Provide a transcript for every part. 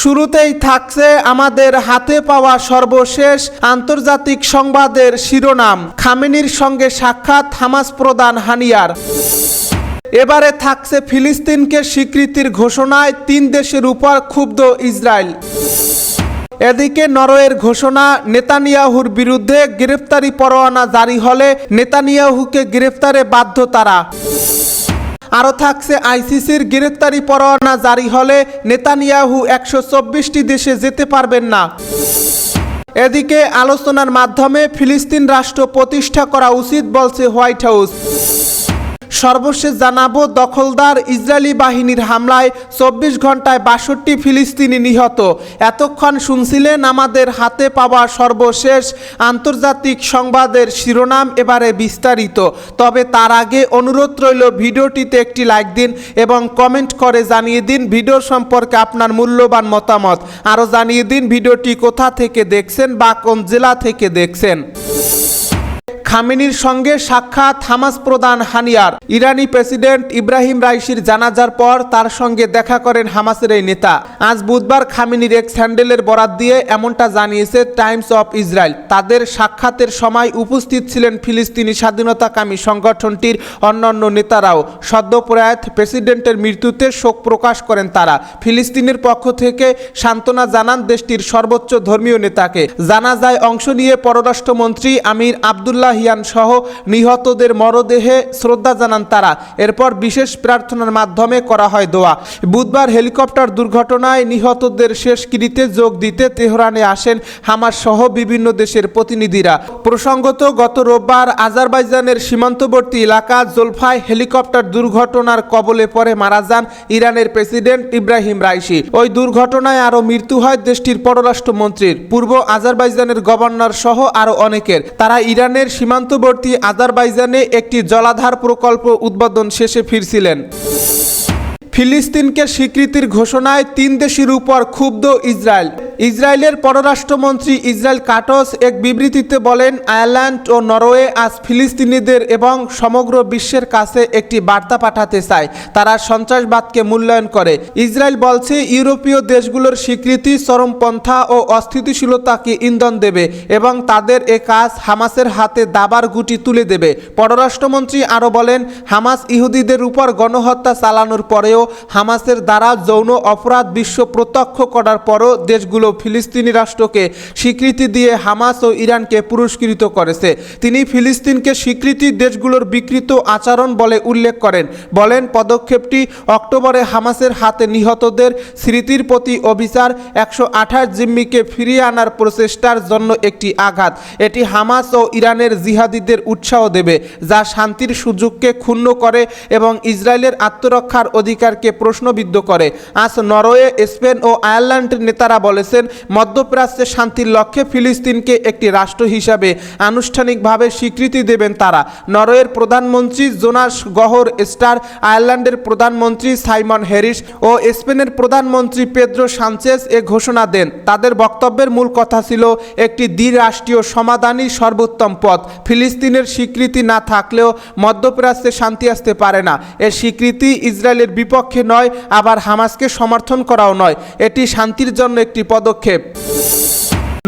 শুরুতেই থাকছে আমাদের হাতে পাওয়া সর্বশেষ আন্তর্জাতিক সংবাদের শিরোনাম, খামেনির সঙ্গে সাক্ষাৎ হামাস প্রদান হানিয়ার। এবারে থাকছে ফিলিস্তিনকে স্বীকৃতির ঘোষণায় তিন দেশের উপর ক্ষুব্ধ ইসরায়েল। এদিকে নরওয়ের ঘোষণা, নেতানিয়াহুর বিরুদ্ধে গ্রেফতারি পরোয়ানা জারি হলে নেতানিয়াহুকে গ্রেফতারে বাধ্য তারা। আরও থাকছে আইসিসির গ্রেফতারি পরোয়ানা জারি হলে নেতানিয়াহু একশো চব্বিশটি দেশে যেতে পারবেন না। এদিকে আলোচনার মাধ্যমে ফিলিস্তিন রাষ্ট্র প্রতিষ্ঠা করা উচিত বলছে হোয়াইট হাউস। সর্বশেষ জানাব, দখলদার ইসরায়েলি বাহিনীর হামলায় চব্বিশ ঘন্টায় বাষট্টি ফিলিস্তিনি নিহত। এতক্ষণ শুনছিলেন আমাদের হাতে পাওয়া সর্বশেষ আন্তর্জাতিক সংবাদের শিরোনাম এবারে বিস্তারিত। তবে তার আগে অনুরোধ রইল, ভিডিওটিতে একটি লাইক দিন এবং কমেন্ট করে জানিয়ে দিন ভিডিও সম্পর্কে আপনার মূল্যবান মতামত। আরও জানিয়ে দিন ভিডিওটি কোথা থেকে দেখছেন বা কোন জেলা থেকে দেখছেন। খামেনির সঙ্গে সাক্ষাৎ হামাস প্রধান হানিয়ার। ইরানি প্রেসিডেন্ট ইব্রাহিম রাইসির জানাজার পর তার সঙ্গে দেখা করেন হামাসের এই নেতা। আজ বুধবার খামেনির এক স্যান্ডেলের বরাত দিয়ে এমনটা জানিয়েছে টাইমস অফ ইসরায়েল। তাদের সাক্ষাতের সময় উপস্থিত ছিলেন ফিলিস্তিনি স্বাধীনতাকামী সংগঠনটির অন্যান্য নেতারাও। সদ্য প্রয়াত প্রেসিডেন্টের মৃত্যুতে শোক প্রকাশ করেন তারা। ফিলিস্তিনের পক্ষ থেকে সান্ত্বনা জানান দেশটির সর্বোচ্চ ধর্মীয় নেতাকে। জানাজায় অংশ নিয়ে পররাষ্ট্রমন্ত্রী আমির আবদুল্লাহ হিয়ান সহ নিহতদের মরদেহে শ্রদ্ধা জানান তারা। এরপর বিশেষ প্রার্থনার মাধ্যমে করা হয় দোয়া। বুধবার হেলিকপ্টার দুর্ঘটনায় নিহতদের শেষকৃত্যে যোগ দিতে তেহরানে আসেন হামাস সহ বিভিন্ন দেশের প্রতিনিধিরা। প্রসঙ্গত, গত রোববার আজারবাইজানের সীমান্তবর্তী এলাকা জোলফায় হেলিকপ্টার দুর্ঘটনার কবলে পরে মারা যান ইরানের প্রেসিডেন্ট ইব্রাহিম রাইসি। ওই দুর্ঘটনায় আরও মৃত্যু হয় দেশটির পররাষ্ট্রমন্ত্রীর। পূর্ব আজারবাইজানের গভর্নর সহ আরও অনেকের। তারা ইরানের সীমান্তবর্তী আজারবাইজানে একটি জলাধার প্রকল্প উদ্বোধন শেষে ফিরছিলেন। ফিলিস্তিনকে স্বীকৃতির ঘোষণায় তিন দেশের উপর ক্ষুব্ধ ইসরায়েল। ইসরায়েলের পররাষ্ট্রমন্ত্রী ইসরায়েল কাটস এক বিবৃতিতে বলেন, আয়ারল্যান্ড ও নরওয়ে আজ ফিলিস্তিনিদের এবং সমগ্র বিশ্বের কাছে একটি বার্তা পাঠাতে চায়। তারা সন্ত্রাসবাদকে মূল্যায়ন করে। ইসরায়েল বলছে, ইউরোপীয় দেশগুলোর স্বীকৃতি চরমপন্থা ও অস্থিতিশীলতাকে ইন্ধন দেবে এবং তাদের এ কাজ হামাসের হাতে দাবার গুটি তুলে দেবে। পররাষ্ট্রমন্ত্রী আরও বলেন, হামাস ইহুদিদের উপর গণহত্যা চালানোর পরেও হামাসের দ্বারা যৌন অপরাধ বিশ্ব প্রত্যক্ষ করার পরও দেশগুলো ফিলিস্তিনি রাষ্ট্রকে স্বীকৃতি দিয়ে হামাস ও ইরানকে পুরস্কৃত করেছে। তিনি ফিলিস্তিনকে স্বীকৃতি দেশগুলোর বিকৃত আচরণ বলে উল্লেখ করেন। বলেন, পদক্ষেপটি অক্টোবরে হামাসের হাতে নিহতদের স্মৃতির প্রতি অভিচার একশো আঠাশ জিম্মিকে ফিরিয়ে আনার প্রচেষ্টার জন্য একটি আঘাত। এটি হামাস ও ইরানের জিহাদিদের উৎসাহ দেবে, যা শান্তির সুযোগকে ক্ষুণ্ণ করে এবং ইসরায়েলের আত্মরক্ষার অধিকারকে প্রশ্নবিদ্ধ করে। আজ নরওয়ে, স্পেন ও আয়ারল্যান্ডের নেতারা বলেছেন, মধ্যপ্রাচ্যে শান্তির লক্ষ্যে ফিলিস্তিনকে একটি রাষ্ট্র হিসাবে আনুষ্ঠানিকভাবে স্বীকৃতি দেবেন তারা। নরওয়ের প্রধানমন্ত্রী জোনাস গহর, স্টার আয়ারল্যান্ডের প্রধানমন্ত্রী সাইমন হ্যারিস ও স্পেনের প্রধানমন্ত্রী পেদ্রো সানচেজ এ ঘোষণা দেন। তাদের বক্তব্যের মূল কথা ছিল একটি দ্বিরাষ্ট্রীয় সমাধানই সর্বোত্তম পথ। ফিলিস্তিনের স্বীকৃতি না থাকলেও মধ্যপ্রাচ্যে শান্তি আসতে পারে না। এর স্বীকৃতি ইসরায়েলের বিপক্ষে নয়, আবার হামাসকে সমর্থন করাও নয়। এটি শান্তির জন্য একটি পদক্ষেপ।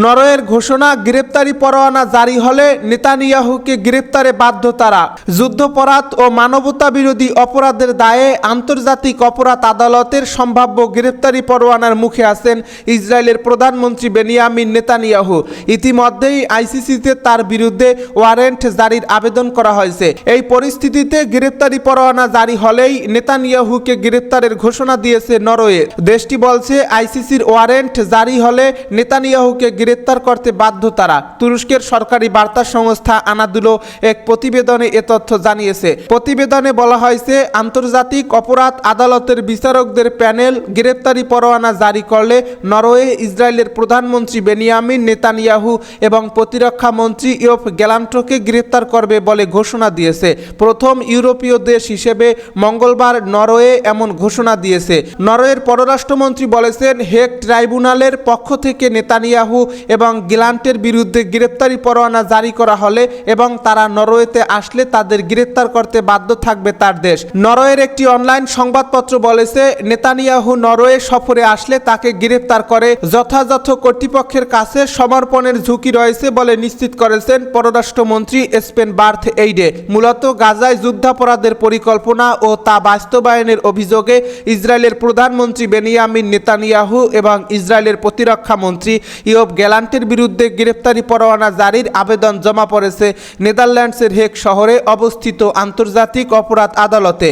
নরওয়ের ঘোষণা, গ্রেপ্তারি পরোয়ানা জারি হলে নেতানিয়াহুকে গ্রেপ্তারে বাধ্য তারা। যুদ্ধপরাধ ও মানবতা বিরোধী অপরাধের দায়ে আন্তর্জাতিক অপরাধ আদালতের সম্ভাব্য গ্রেপ্তারি পরোয়ানার মুখে আছেন ইসরায়েলের প্রধানমন্ত্রী বেনিয়ামিন নেতানিয়াহু। ইতিমধ্যেই আইসিসিতে তার বিরুদ্ধে ওয়ারেন্ট জারির আবেদন করা হয়েছে। এই পরিস্থিতিতে গ্রেপ্তারি পরোয়ানা জারি হলেই নেতানিয়াহুকে গ্রেপ্তারের ঘোষণা দিয়েছে নরওয়ে। দেশটি বলছে, আইসিসির ওয়ারেন্ট জারি হলে নেতানিয়াহুকে গ্রেপ্তার করতে বাধ্য তারা। তুরস্কের সরকারি বার্তা সংস্থা আনাদুলো এক প্রতিবেদনে এ তথ্য জানিয়েছে। প্রতিবেদনে বলা হয়েছে, আন্তর্জাতিক অপরাধ আদালতের বিচারকদের প্যানেল গ্রেপ্তারি পরোয়ানা জারি করলে নরওয়ে ইসরায়েলের প্রধানমন্ত্রী বেনিয়ামিন নেতানিয়াহু এবং প্রতিরক্ষা মন্ত্রী ইয়ফ গ্যালান্ট্রোকে গ্রেপ্তার করবে বলে ঘোষণা দিয়েছে। প্রথম ইউরোপীয় দেশ হিসেবে মঙ্গলবার নরওয়ে এমন ঘোষণা দিয়েছে। নরওয়ের পররাষ্ট্রমন্ত্রী বলেছেন, হেগ ট্রাইব্যুনালের পক্ষ থেকে নেতানিয়াহু এবং গিলান্টের বিরুদ্ধে গ্রেপ্তারি পরোয়ানা জারি করা হলে এবং তারা নরওয়েতে আসলে তাদের গ্রেপ্তার করতে বাধ্য থাকবে তার দেশ। নরওয়ের একটি অনলাইন সংবাদপত্র বলেছে, নেতানিয়াহু নরওয়ে সফরে আসলে তাকে গ্রেপ্তার করে। যথাযথ কর্তৃপক্ষের কাছে সমর্পণের ঝুঁকি রয়েছে বলে নিশ্চিত করেছেন পররাষ্ট্রমন্ত্রী স্পেন বার্থ এইডে। মূলত গাজায় যুদ্ধাপরাধের পরিকল্পনা ও তা বাস্তবায়নের অভিযোগে ইসরায়েলের প্রধানমন্ত্রী বেনিয়ামিন নেতানিয়াহু এবং ইসরায়েলের প্রতিরক্ষা মন্ত্রী ইয়ব গ্যালান্টের বিরুদ্ধে গ্রেপ্তারি পরোয়ানা জারির আবেদন জমা পড়েছে নেদারল্যান্ডসের হেক শহরে অবস্থিত আন্তর্জাতিক অপরাধ আদালতে।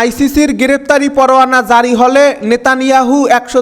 আইসিসির গ্রেপ্তারি পরোয়ানা জারি হলে নেতানিয়াহু একশো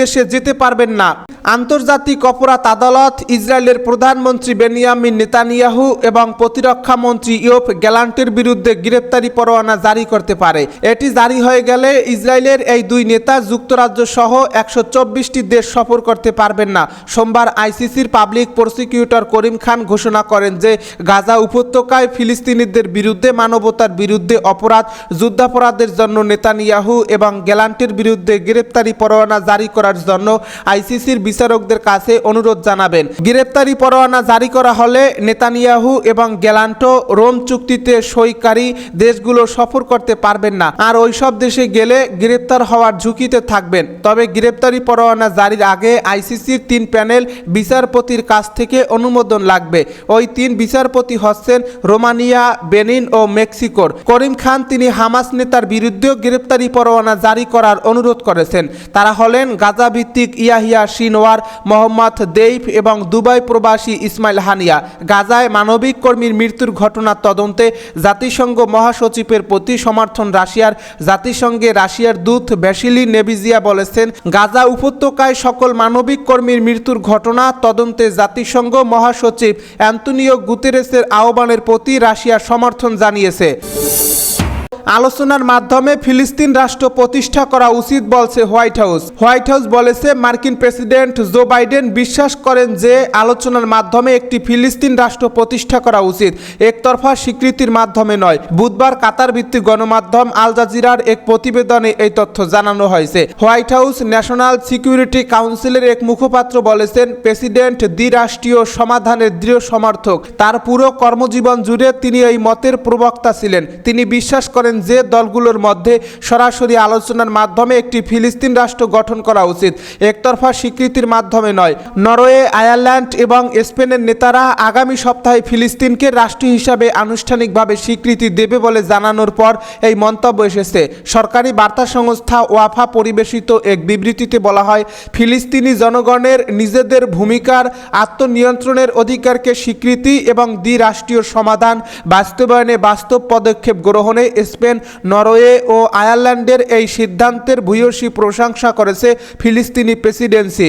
দেশে যেতে পারবেন না। আন্তর্জাতিক অপরাধ আদালত ইসরায়েলের প্রধানমন্ত্রী বেনিয়ামিন নেতানিয়াহু এবং প্রতিরক্ষা মন্ত্রী ইয়োপ গ্যালান্টের বিরুদ্ধে গ্রেপ্তারি পরোয়ানা জারি করতে পারে। এটি জারি হয়ে গেলে ইসরায়েলের এই দুই নেতা যুক্তরাজ্য সহ একশো চব্বিশটি দেশ সফর করতে পারবেন না। সোমবার আইসিসির পাবলিক প্রসিকিউটর করিম খান ঘোষণা করেন যে গাজা উপত্যকায় ফিলিস্তিনিদের বিরুদ্ধে মানবতার বিরুদ্ধে অপরাধ, যুদ্ধাপরাধের জন্য নেতানিয়াহু এবং গ্যালান্টের বিরুদ্ধে গ্রেপ্তারি পরোয়ানা জারি করার জন্য আইসিসির বিচারকদের কাছে অনুরোধ জানাবেন। গ্রেপ্তারি পরোয়ানা জারি করা হলে নেতানিয়াহু এবং গ্যালান্টো রোম চুক্তিতে সইকারী দেশগুলো সফর করতে পারবেন না। আর ওইসব দেশে গেলে গ্রেপ্তার হওয়ার ঝুঁকিতে থাকবেন। তবে গ্রেপ্তারি পরোয়ানা জারির আগে আইসিসির তিন প্যানেল বিচারপতির কাছ থেকে অনুমোদন লাগবে। ওই তিন বিচারপতি হচ্ছেন রোমানিয়া, বেনিন ও মেক্সিকোর। করিম খান তিনি হামাস নেতার বিরুদ্ধেও গ্রেপ্তারি পরোয়ানা জারি করার অনুরোধ করেছেন। তারা হলেন গাজা ভিত্তিক ইয়াহিয়া শিনওয়ার মোহাম্মদ দেইফ এবং দুবাই প্রবাসী ইসমাইল হানিয়া। গাজায় মানবিক কর্মীর মৃত্যুর ঘটনার তদন্তে জাতিসংঘ মহাসচিবের প্রতি সমর্থন রাশিয়ার। জাতিসংঘে রাশিয়ার দূত ব্যাসিলি নেভিজিয়া বলেছেন, গাজা উপত্যকায় সকল মানবিক কর্মীর মৃত্যুর ঘটনা তদন্তে জাতিসংঘ মহাসচিব অ্যান্তনিও গুতেরেসের আহ্বানের প্রতি রাশিয়া সমর্থন জানিয়েছে। আলোচনার মাধ্যমে ফিলিস্তিন রাষ্ট্র প্রতিষ্ঠা করা উচিত বলছে হোয়াইট হাউস। হোয়াইট হাউস বলেছে মার্কিন প্রেসিডেন্ট জো বাইডেন বিশ্বাস করেন যে আলোচনার মাধ্যমে একটি ফিলিস্তিন রাষ্ট্র প্রতিষ্ঠা করা উচিত। একতরফা স্বীকৃতির মাধ্যমে নয়। বুধবার কাতার ভিত্তিক গণমাধ্যম আল জাজিরার এক প্রতিবেদনে এই তথ্য জানানো হয়েছে। হোয়াইট হাউস ন্যাশনাল সিকিউরিটি কাউন্সিলের এক মুখপাত্র বলেছেন, প্রেসিডেন্ট দ্বিরাষ্ট্রীয় সমাধানের দৃঢ় সমর্থক। তার পুরো কর্মজীবন জুড়ে তিনি এই মতের প্রবক্তা ছিলেন। তিনি বিশ্বাস করেন যে দলগুলোর মধ্যে সরাসরি আলোচনার মাধ্যমে একটি ফিলিস্তিন রাষ্ট্র গঠন করা উচিত, একতরফা স্বীকৃতির মাধ্যমে নয়। নরওয়ে, আয়ারল্যান্ড এবং স্পেনের নেতারা আগামী সপ্তাহে ফিলিস্তিনকে রাষ্ট্র হিসাবে আনুষ্ঠানিকভাবে স্বীকৃতি দেবে বলে জানানোর পর এই মন্তব্য এসেছে। সরকারি বার্তা সংস্থা ওয়াফা পরিবেশিত এক বিবৃতিতে বলা হয়, ফিলিস্তিনি জনগণের নিজেদের ভূমিকার আত্মনিয়ন্ত্রণের অধিকারকে স্বীকৃতি এবং দ্বিরাষ্ট্রীয় সমাধান, বাস্তবায়নে বাস্তব পদক্ষেপ গ্রহণে স্পেন নরওয়ে ও আয়ারল্যান্ডের এই সিদ্ধান্তের ভূয়সী প্রশংসা করেছে ফিলিস্তিনি প্রেসিডেন্সি।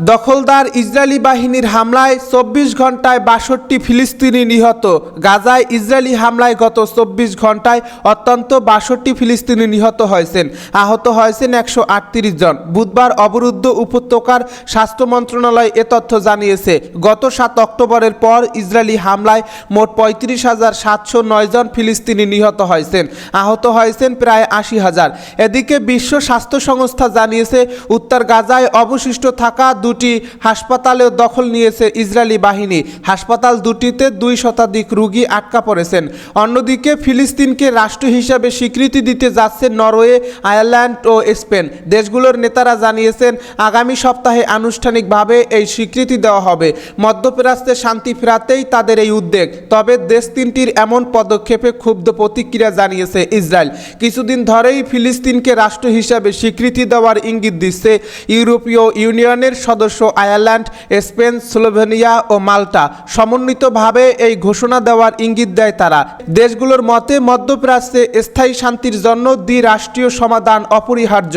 দখলদার ইসরায়েলি বাহিনীর হামলায় চব্বিশ ঘন্টায় বাষট্টি ফিলিস্তিনি নিহত। গাজায় ইসরায়েলি হামলায় গত চব্বিশ ঘন্টায় অত্যন্ত বাষট্টি ফিলিস্তিনি নিহত হয়েছেন। আহত হয়েছেন একশো আটত্রিশ জন। বুধবার অবরুদ্ধ উপত্যকার স্বাস্থ্য মন্ত্রণালয় এ তথ্য জানিয়েছে। গত সাত অক্টোবরের পর ইসরায়েলি হামলায় মোট পঁয়ত্রিশ হাজার সাতশো নয় জন ফিলিস্তিনি নিহত হয়েছেন। আহত হয়েছেন প্রায় আশি হাজার। এদিকে বিশ্ব স্বাস্থ্য সংস্থা জানিয়েছে, উত্তর গাজায় অবশিষ্ট থাকা দুটি হাসপাতালেও দখল নিয়েছে ইসরায়েলি বাহিনী। হাসপাতাল দুটিতে দুই শতাধিক রোগী আটকা পড়েছেন। অন্যদিকে ফিলিস্তিনকে রাষ্ট্র হিসাবে স্বীকৃতি দিতে যাচ্ছে নরওয়ে, আয়ারল্যান্ড ও স্পেন। দেশগুলোর নেতারা জানিয়েছেন, আগামী সপ্তাহে আনুষ্ঠানিকভাবে এই স্বীকৃতি দেওয়া হবে। মধ্যপ্রাচ্যে শান্তি ফেরাতেই তাদের এই উদ্যোগ তবে দেশ তিনটির এমন পদক্ষেপে ক্ষুব্ধ প্রতিক্রিয়া জানিয়েছে ইসরায়েল। কিছুদিন ধরেই ফিলিস্তিনকে রাষ্ট্র হিসাবে স্বীকৃতি দেওয়ার ইঙ্গিত দিচ্ছে ইউরোপীয় ইউনিয়নের সদস্য আয়ারল্যান্ড, স্পেন, স্লোভেনিয়া ও মাল্টা। সমন্বিতভাবে এই ঘোষণা দেওয়ার ইঙ্গিত দেয় তারা। দেশগুলোর মতে মধ্যপ্রাচ্যে স্থায়ী শান্তির জন্য দ্বিরাষ্ট্রীয় সমাধান অপরিহার্য।